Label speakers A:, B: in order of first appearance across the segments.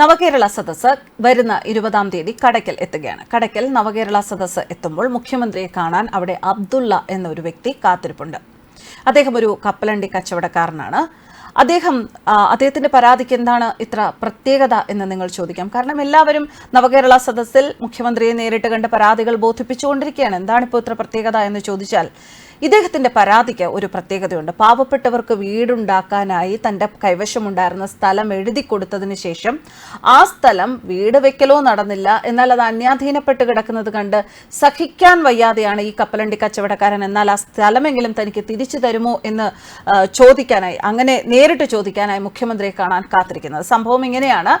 A: നവകേരള സദസ്സ് വരുന്ന ഇരുപതാം തീയതി കടയ്ക്കൽ എത്തുകയാണ്. കടയ്ക്കൽ നവകേരള സദസ്സ് എത്തുമ്പോൾ മുഖ്യമന്ത്രിയെ കാണാൻ അവിടെ അബ്ദുള്ള എന്നൊരു വ്യക്തി കാത്തിരിപ്പുണ്ട്. അദ്ദേഹം ഒരു കപ്പലണ്ടി കച്ചവടക്കാരനാണ്. അദ്ദേഹം അദ്ദേഹത്തിന്റെ പരാതിക്ക് എന്താണ് ഇത്ര പ്രത്യേകത എന്ന് നിങ്ങൾ ചോദിക്കാം. കാരണം എല്ലാവരും നവകേരള സദസ്സിൽ മുഖ്യമന്ത്രിയെ നേരിട്ട് കണ്ട് പരാതികൾ ബോധിപ്പിച്ചുകൊണ്ടിരിക്കുകയാണ്. എന്താണ് ഇപ്പോൾ ഇത്ര പ്രത്യേകത എന്ന് ചോദിച്ചാൽ ഇദ്ദേഹത്തിന്റെ പരാതിക്ക് ഒരു പ്രത്യേകതയുണ്ട്. പാവപ്പെട്ടവർക്ക് വീടുണ്ടാക്കാനായി തന്റെ കൈവശമുണ്ടായിരുന്ന സ്ഥലം എഴുതി കൊടുത്തതിന് ശേഷം ആ സ്ഥലം വീട് വെക്കലോ നടന്നില്ല. എന്നാൽ അത് അന്യാധീനപ്പെട്ട് കിടക്കുന്നത് കണ്ട് സഹിക്കാൻ വയ്യാതെയാണ് ഈ കപ്പലണ്ടി കച്ചവടക്കാരൻ. എന്നാൽ ആ സ്ഥലമെങ്കിലും തനിക്ക് തിരിച്ചു തരുമോ എന്ന് ചോദിക്കാനായി അങ്ങനെ നേരിട്ട് ചോദിക്കാനായി മുഖ്യമന്ത്രിയെ കാണാൻ കാത്തിരിക്കുന്നത്. സംഭവം ഇങ്ങനെയാണ്.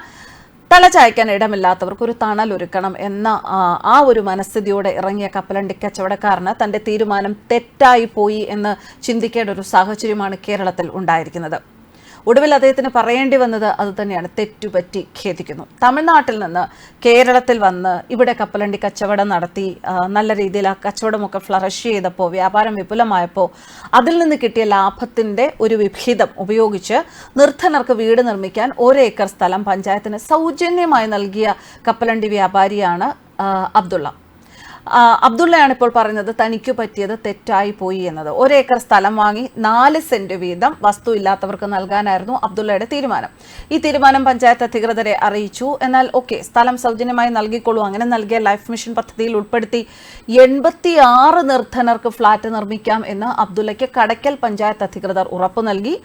A: തല ചായ്ക്കാൻ ഇടമില്ലാത്തവർക്ക് ഒരു തണൽ ഒരുക്കണം എന്ന ആ ഒരു മനസ്ഥിതിയോടെ ഇറങ്ങിയ കപ്പലണ്ടി കച്ചവടക്കാരന് തന്റെ തീരുമാനം തെറ്റായി പോയി എന്ന് ചിന്തിക്കേണ്ട ഒരു സാഹചര്യമാണ് കേരളത്തിൽ ഉണ്ടായിരിക്കുന്നത്. ഒടുവിൽ അദ്ദേഹത്തിന് പറയേണ്ടി വന്നത് അത് തന്നെയാണ്. തെറ്റുപറ്റി ഖേദിക്കുന്നു. തമിഴ്നാട്ടിൽ നിന്ന് കേരളത്തിൽ വന്ന് ഇവിടെ കപ്പലണ്ടി കച്ചവടം നടത്തി നല്ല രീതിയിൽ ആ കച്ചവടമൊക്കെ ഫ്ലറിഷ് ചെയ്തപ്പോൾ വ്യാപാരം വിപുലമായപ്പോൾ അതിൽ നിന്ന് കിട്ടിയ ലാഭത്തിന്റെ ഒരു വിഹിതം ഉപയോഗിച്ച് നിർധനർക്ക് വീട് നിർമ്മിക്കാൻ ഒരു ഏക്കർ സ്ഥലം പഞ്ചായത്തിന് സൗജന്യമായി നൽകിയ കപ്പലണ്ടി വ്യാപാരിയാണ് അബ്ദുള്ള. അബ്ദുള്ളയാണ് ഇപ്പോൾ പറയുന്നത് തനിക്ക് പറ്റിയത് തെറ്റായി പോയി എന്നത്. ഒരേക്കർ സ്ഥലം വാങ്ങി നാല് സെന്റ് വീതം വസ്തു ഇല്ലാത്തവർക്ക് നൽകാനായിരുന്നു അബ്ദുള്ളയുടെ തീരുമാനം. ഈ തീരുമാനം പഞ്ചായത്ത് അധികൃതരെ അറിയിച്ചു. എന്നാൽ ഓക്കെ സ്ഥലം സൗജന്യമായി നൽകിക്കൊള്ളൂ. അങ്ങനെ നൽകിയ ലൈഫ് മിഷൻ പദ്ധതിയിൽ ഉൾപ്പെടുത്തി എൺപത്തിയാറ് നിർധനർക്ക് ഫ്ളാറ്റ് നിർമ്മിക്കാം എന്ന് അബ്ദുള്ളയ്ക്ക് കടയ്ക്കൽ പഞ്ചായത്ത് അധികൃതർ ഉറപ്പു നൽകി.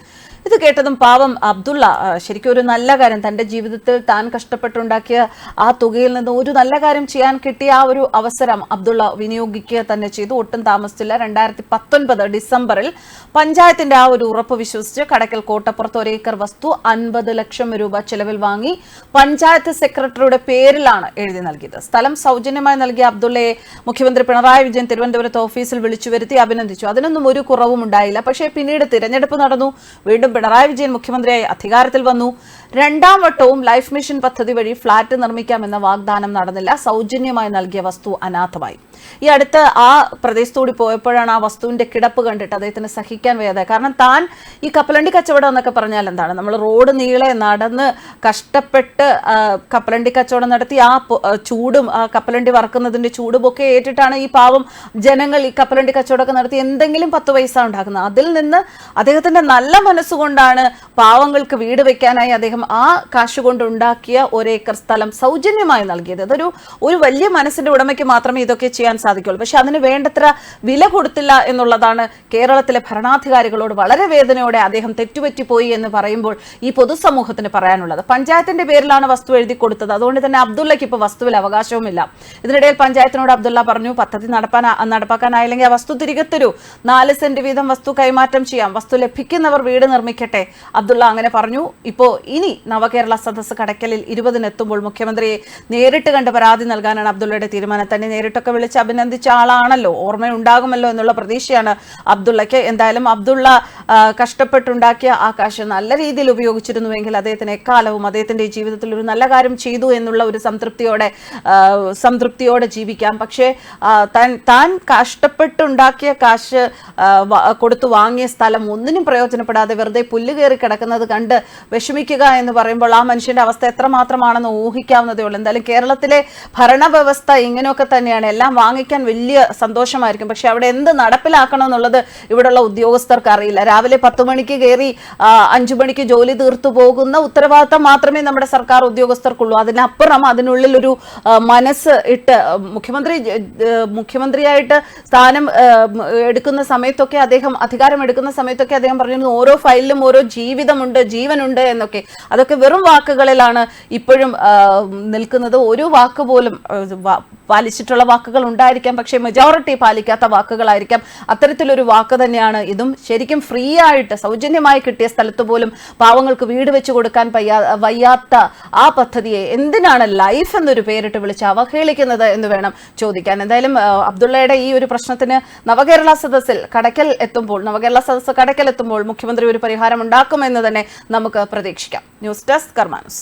A: ഇത് കേട്ടതും പാവം അബ്ദുള്ള ശരിക്കും ഒരു നല്ല കാര്യം. തന്റെ ജീവിതത്തിൽ താൻ കഷ്ടപ്പെട്ടുണ്ടാക്കിയ ആ തുകയിൽ നിന്ന് ഒരു നല്ല കാര്യം ചെയ്യാൻ കിട്ടിയ ആ ഒരു അവസരം അബ്ദുള്ള വിനിയോഗിക്കുക തന്നെ ചെയ്തു. ഒട്ടും താമസിച്ചില്ല. രണ്ടായിരത്തി പത്തൊൻപത് ഡിസംബറിൽ പഞ്ചായത്തിന്റെ ആ ഒരു ഉറപ്പ് വിശ്വസിച്ച് കടക്കൽ കോട്ടപ്പുറത്ത് ഒരേക്കർ വസ്തു അൻപത് ലക്ഷം രൂപ ചെലവിൽ വാങ്ങി പഞ്ചായത്ത് സെക്രട്ടറിയുടെ പേരിലാണ് എഴുതി നൽകിയത്. സ്ഥലം സൗജന്യമായി നൽകിയ അബ്ദുള്ളയെ മുഖ്യമന്ത്രി പിണറായി വിജയൻ തിരുവനന്തപുരത്ത് ഓഫീസിൽ വിളിച്ചു വരുത്തി അഭിനന്ദിച്ചു. അതിനൊന്നും ഒരു കുറവും ഉണ്ടായില്ല. പക്ഷേ പിന്നീട് തിരഞ്ഞെടുപ്പ് നടന്നു. വീണ്ടും പിണറായി വിജയൻ മുഖ്യമന്ത്രിയായി അധികാരത്തിൽ വന്നു. രണ്ടാം വട്ടവും ലൈഫ് മിഷൻ പദ്ധതി വഴി ഫ്ളാറ്റ് നിർമ്മിക്കാമെന്ന വാഗ്ദാനം നടന്നില്ല. സൗജന്യമായി നൽകിയ വസ്തു അനാഥമായി. mai. ഈ അടുത്ത് ആ പ്രദേശത്തോടി പോയപ്പോഴാണ് ആ വസ്തുവിന്റെ കിടപ്പ് കണ്ടിട്ട് അദ്ദേഹത്തിന് സഹിക്കാൻ വയ്യാതെ കാരണം താൻ ഈ കപ്പലണ്ടി കച്ചവടം എന്നൊക്കെ പറഞ്ഞാൽ എന്താണ്? നമ്മൾ റോഡ് നീളെ നടന്ന് കഷ്ടപ്പെട്ട് കപ്പലണ്ടി കച്ചവടം നടത്തി ആ ചൂടും ആ കപ്പലണ്ടി വറക്കുന്നതിന്റെ ചൂടും ഒക്കെ ഏറ്റിട്ടാണ് ഈ പാവം ജനങ്ങൾ ഈ കപ്പലണ്ടി കച്ചവടമൊക്കെ നടത്തി എന്തെങ്കിലും പത്ത് പൈസ ഉണ്ടാക്കുന്നത്. അതിൽ നിന്ന് അദ്ദേഹത്തിന്റെ നല്ല മനസ്സുകൊണ്ടാണ് പാവങ്ങൾക്ക് വീട് വെക്കാനായി അദ്ദേഹം ആ കാശ് കൊണ്ട് ഉണ്ടാക്കിയ ഒരേക്കർ സ്ഥലം സൗജന്യമായി നൽകിയത്. അതൊരു ഒരു വലിയ മനസ്സിന്റെ ഉടമയ്ക്ക് മാത്രമേ ഇതൊക്കെ ചെയ്യാൻ സാധിക്കുള്ളൂ. പക്ഷെ അതിന് വേണ്ടത്ര വില കൊടുത്തില്ല എന്നുള്ളതാണ് കേരളത്തിലെ ഭരണാധികാരികളോട് വളരെ വേദനയോടെ അദ്ദേഹം തെറ്റുപറ്റിപ്പോയി എന്ന് പറയുമ്പോൾ ഈ പൊതുസമൂഹത്തിന് പറയാനുള്ളത്. പഞ്ചായത്തിന്റെ പേരിലാണ് വസ്തു എഴുതി കൊടുത്തത്. അതുകൊണ്ട് തന്നെ അബ്ദുള്ളയ്ക്ക് ഇപ്പോൾ വസ്തുവിൽ അവകാശവുമില്ല. ഇതിനിടയിൽ പഞ്ചായത്തിനോട് അബ്ദുള്ള പറഞ്ഞു പദ്ധതി നടപ്പാൻ നടപ്പാക്കാനായില്ലെങ്കിൽ ആ വസ്തു തിരികെ തരൂ. നാല് സെന്റ് വീതം വസ്തു കൈമാറ്റം ചെയ്യാം. വസ്തു ലഭിക്കുന്നവർ വീട് നിർമ്മിക്കട്ടെ. അബ്ദുള്ള അങ്ങനെ പറഞ്ഞു. ഇപ്പോ ഇനി നവകേരള സദസ്സ് കടക്കലിൽ ഇരുപതിനെത്തുമ്പോൾ മുഖ്യമന്ത്രിയെ നേരിട്ട് കണ്ട് പരാതി നൽകാനാണ് അബ്ദുള്ളയുടെ തീരുമാനം. തന്നെ നേരിട്ടൊക്കെ വിളിച്ച് അഭിനന്ദിച്ച ആളാണല്ലോ. ഓർമ്മയുണ്ടാകുമല്ലോ എന്നുള്ള പ്രതീക്ഷയാണ് അബ്ദുള്ളയ്ക്ക്. എന്തായാലും അബ്ദുള്ള കഷ്ടപ്പെട്ടുണ്ടാക്കിയ ആ കാശ് നല്ല രീതിയിൽ ഉപയോഗിച്ചിരുന്നുവെങ്കിൽ അദ്ദേഹത്തിന് എക്കാലവും അദ്ദേഹത്തിന്റെ ജീവിതത്തിൽ ഒരു നല്ല കാര്യം ചെയ്തു എന്നുള്ള ഒരു സംതൃപ്തിയോടെ സംതൃപ്തിയോടെ ജീവിക്കാം. പക്ഷേ താൻ താൻ കഷ്ടപ്പെട്ടുണ്ടാക്കിയ കാശ് കൊടുത്തു വാങ്ങിയ സ്ഥലം ഒന്നിനും പ്രയോജനപ്പെടാതെ വെറുതെ പുല്ല് കയറി കിടക്കുന്നത് കണ്ട് വിഷമിക്കുക എന്ന് പറയുമ്പോൾ ആ മനുഷ്യന്റെ അവസ്ഥ എത്രമാത്രമാണെന്ന് ഊഹിക്കാവുന്നതേ ഉള്ളൂ. എന്തായാലും കേരളത്തിലെ ഭരണവ്യവസ്ഥ ഇങ്ങനെയൊക്കെ തന്നെയാണ്. എല്ലാം വാങ്ങിക്കാൻ വലിയ സന്തോഷമായിരിക്കും. പക്ഷെ അവിടെ എന്ത് നടപ്പിലാക്കണം എന്നുള്ളത് ഇവിടെയുള്ള ഉദ്യോഗസ്ഥർക്ക് അറിയില്ല. രാവിലെ പത്ത് മണിക്ക് കയറി അഞ്ചു മണിക്ക് ജോലി തീർത്തു പോകുന്ന ഉത്തരവാദിത്തം മാത്രമേ നമ്മുടെ സർക്കാർ ഉദ്യോഗസ്ഥർക്കുള്ളൂ. അതിനപ്പുറം അതിനുള്ളിൽ ഒരു മനസ്സ് ഇട്ട് മുഖ്യമന്ത്രി മുഖ്യമന്ത്രിയായിട്ട് സ്ഥാനം എടുക്കുന്ന സമയത്തൊക്കെ അദ്ദേഹം അധികാരം എടുക്കുന്ന സമയത്തൊക്കെ അദ്ദേഹം പറഞ്ഞിരുന്നു ഓരോ ഫയലിലും ഓരോ ജീവിതമുണ്ട് ജീവനുണ്ട് എന്നൊക്കെ. അതൊക്കെ വെറും വാക്കുകളിലാണ് ഇപ്പോഴും നിൽക്കുന്നത്. ഒരു വാക്ക് പോലും പാലിച്ചിട്ടുള്ള വാക്കുകൾ ഉണ്ടായിരിക്കാം പക്ഷേ മെജോറിറ്റി പാലിക്കാത്ത വാക്കുകളായിരിക്കാം. അത്തരത്തിലൊരു വാക്ക് തന്നെയാണ് ഇതും. ശരിക്കും ഫ്രീ ആയിട്ട് സൗജന്യമായി കിട്ടിയ സ്ഥലത്ത് പോലും പാവങ്ങൾക്ക് വീട് വെച്ച് കൊടുക്കാൻ വയ്യാത്ത ആ പദ്ധതിയെ എന്തിനാണ് ലൈഫ് എന്നൊരു പേരിട്ട് വിളിച്ച് അവഹേളിക്കുന്നത് എന്ന് വേണം ചോദിക്കാൻ. എന്തായാലും അബ്ദുള്ളയുടെ ഈ ഒരു പ്രശ്നത്തിന് നവകേരള സദസ്സിൽ കടക്കൽ എത്തുമ്പോൾ നവകേരള സദസ്സ് കടക്കൽ എത്തുമ്പോൾ മുഖ്യമന്ത്രി ഒരു പരിഹാരം ഉണ്ടാക്കുമെന്ന് തന്നെ നമുക്ക് പ്രതീക്ഷിക്കാം. News desk കർമാനസ്.